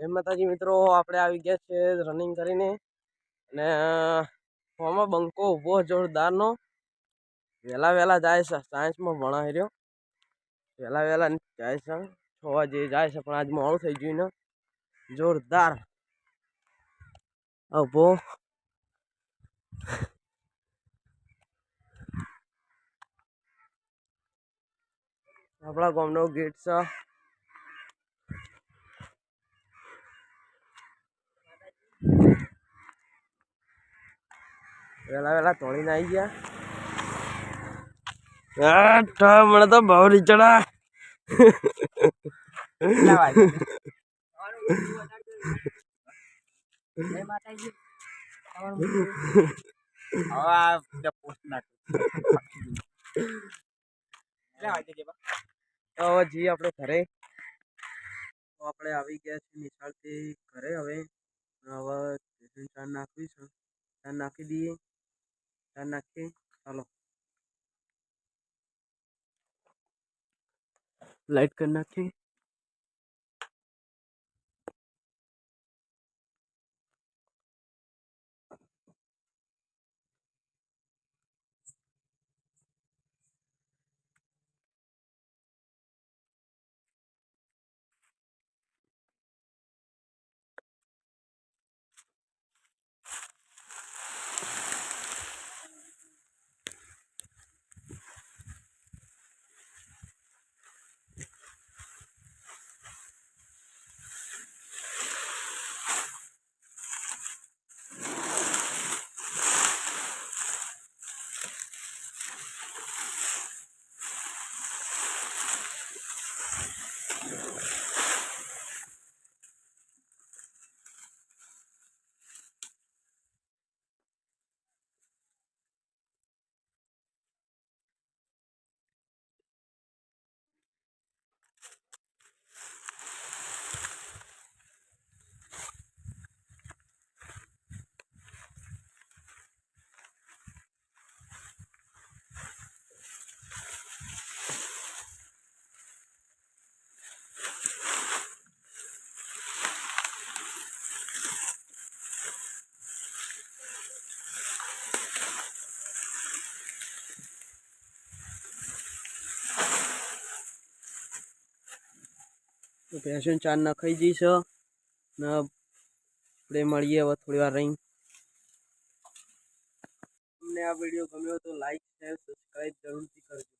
જય માતાજી મિત્રો આપણે આવી ગયા છે રનિંગ કરીને અને આમાં બંકો ઊભો જોરદારનો. વહેલા વહેલા જાય છે સાયન્સમાં ભણાવી રહ્યો. વહેલા વહેલા જાય છે, છ વાગે જાય છે, પણ આજ મોડું થઈ ગયું ને. જોરદાર. ઊભો આપણા ગામનો ગેટ છે. વેલા વેલા તોડીને આવી ગયા. આ મને તો બહુ રીચડા હવે જઈએ આપણે ઘરે. તો આપણે આવી ગયા છીએ નિશાળથી ઘરે હવે. હવે ચા નાખવી છે નાખી દઈએ. ચા નાખીએ ચાલો લાઈટ કરી નાખીએ તો પેશન ચાર નખાઈ જઈશ ને આપણે મળીએ હવે થોડી વાર રહી તમને આ વીડિયો ગમ્યો તો લાઈક શેર સબસ્ક્રાઈબ જરૂરથી કરજો.